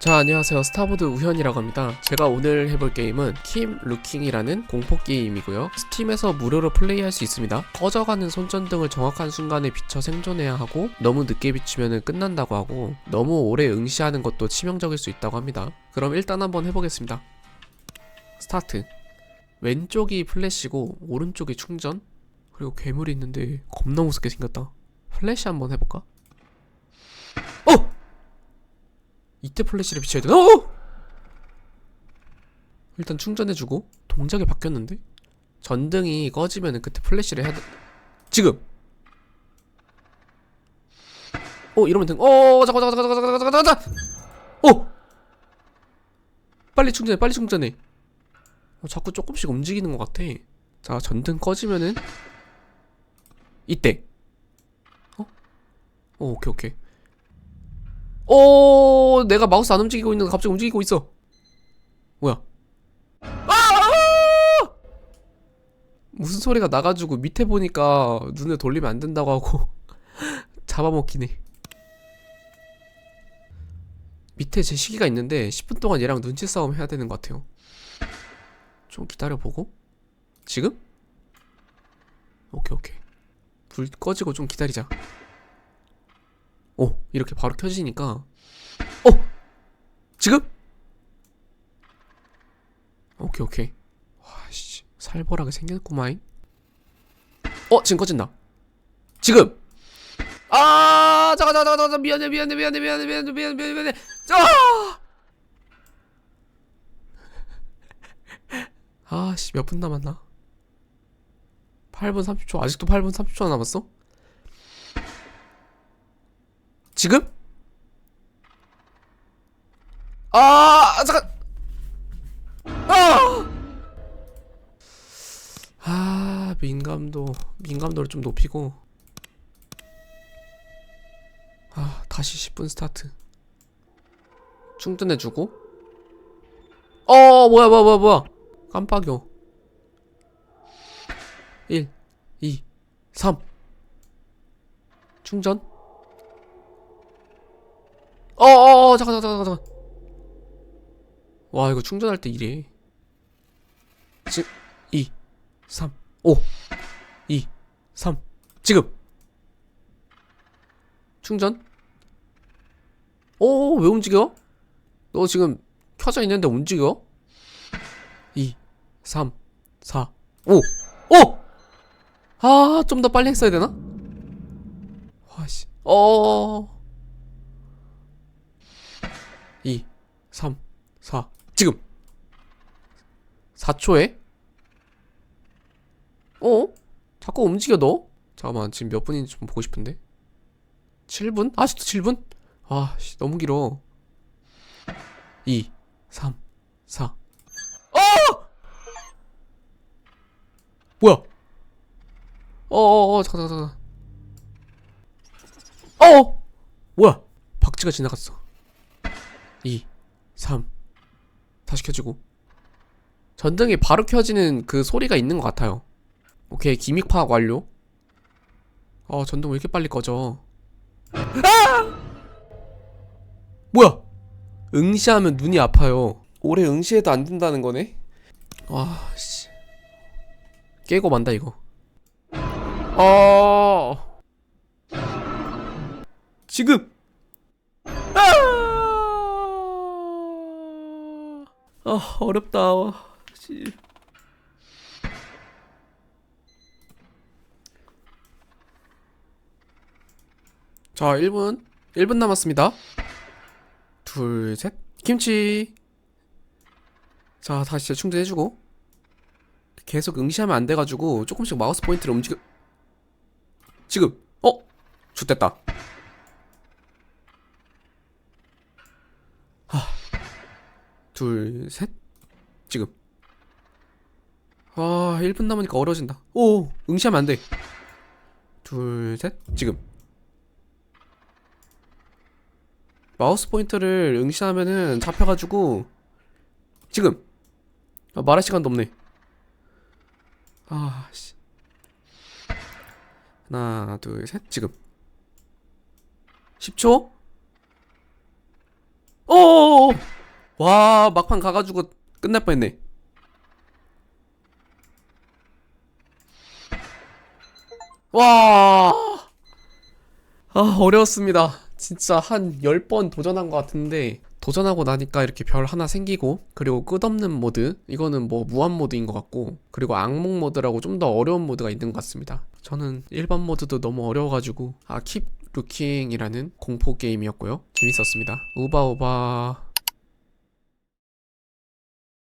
자 안녕하세요. 스타보드 우현이라고 합니다. 제가 오늘 해볼 게임은 킴 루킹이라는 공포 게임이고요. 스팀에서 무료로 플레이할 수 있습니다. 꺼져가는 손전등을 정확한 순간에 비춰 생존해야 하고 너무 늦게 비추면 끝난다고 하고 너무 오래 응시하는 것도 치명적일 수 있다고 합니다. 그럼 일단 한번 해보겠습니다. 스타트. 왼쪽이 플래시고 오른쪽이 충전. 그리고 괴물이 있는데 겁나 무섭게 생겼다. 플래시 한번 해볼까? 어! 이때 플래시를 비춰야 되나? 어! 일단 충전해주고 동작이 바뀌었는데? 전등이 꺼지면은 그때 플래시를 해야 돼. 지금. 어 이러면 등. 어 잠깐 잠깐 잠깐 잠깐 잠깐 잠깐 잠깐. 어. 빨리 충전해 빨리 충전해. 어, 자꾸 조금씩 움직이는 것 같아. 자 전등 꺼지면은 이때. 어? 어 오케이 오케이. 오, 내가 마우스 안 움직이고 있는데 갑자기 움직이고 있어. 뭐야? 아! 무슨 소리가 나가지고 밑에 보니까 눈을 돌리면 안 된다고 하고 잡아먹기네. 밑에 제 시계가 있는데 10분 동안 얘랑 눈치 싸움 해야 되는 것 같아요. 좀 기다려보고. 지금? 오케이, 오케이. 불 꺼지고 좀 기다리자. 오 이렇게 바로 켜지니까. 어 지금? 오케이 오케이. 와씨 살벌하게 생겼구마잉. 어 지금 꺼진다. 지금! 아 잠깐 잠깐 잠깐 잠깐 미안해 미안해 미안해 미안해 미안해 미안해 미안해 미안해 아! 아씨 몇 분 남았나? 8분 30초 아직도 8분 30초 남았어? 지금? 아 잠깐. 아! 아 민감도 민감도를 좀 높이고. 아 다시 10분 스타트. 충전해 주고. 어 뭐야 뭐야 뭐야 뭐야. 깜빡여. 1 2 3 충전 어어어 잠깐 잠깐 잠깐 잠깐 와 이거 충전할 때 이래 지금 2 3 5 2 3 지금 충전 어왜 움직여? 너 지금 켜져 있는데 움직여? 2 3 4 5 5 아, 좀 더 빨리 했어야 되나? 와씨. 어. 3 4 지금. 4초에? 어? 자꾸 움직여 너? 잠깐만 지금 몇 분인지 좀 보고 싶은데. 7분? 아직도 7분? 아 씨, 너무 길어. 2 3 4 어! 뭐야? 어어어 잠깐 잠깐 잠깐. 어어 뭐야? 박쥐가 지나갔어. 2, 3 다시 켜지고. 전등이 바로 켜지는 그 소리가 있는 것 같아요. 오케이 기믹 파악 완료. 어 전등 왜 이렇게 빨리 꺼져? 아! 뭐야? 응시하면 눈이 아파요. 오래 응시해도 안 된다는 거네? 와씨. 깨고 만다 이거. 어 지금 아 어렵다. 와, 씨. 자 1분 1분 남았습니다. 둘 셋. 김치. 자 다시 충전해주고. 계속 응시하면 안 돼가지고 조금씩 마우스 포인트를 움직여. 지금. 어? 좋됐다 둘, 셋. 지금. 아, 1분 남으니까 어려진다. 오, 응시하면 안 돼. 둘, 셋. 지금. 마우스 포인터를 응시하면은 잡혀가지고 지금. 아, 말할 시간도 없네. 아, 씨. 하나, 둘, 셋. 지금. 10초. 오! 와 막판 가가지고 끝날 뻔했네 와 아, 어려웠습니다. 진짜 한 10번 도전한 것 같은데, 도전하고 나니까 이렇게 별 하나 생기고, 그리고 끝없는 모드, 이거는 뭐 무한 모드인 것 같고, 그리고 악몽 모드라고 좀 더 어려운 모드가 있는 것 같습니다. 저는 일반 모드도 너무 어려워가지고, 아, 킵 루킹이라는 공포 게임이었고요. 재밌었습니다. 우바우바.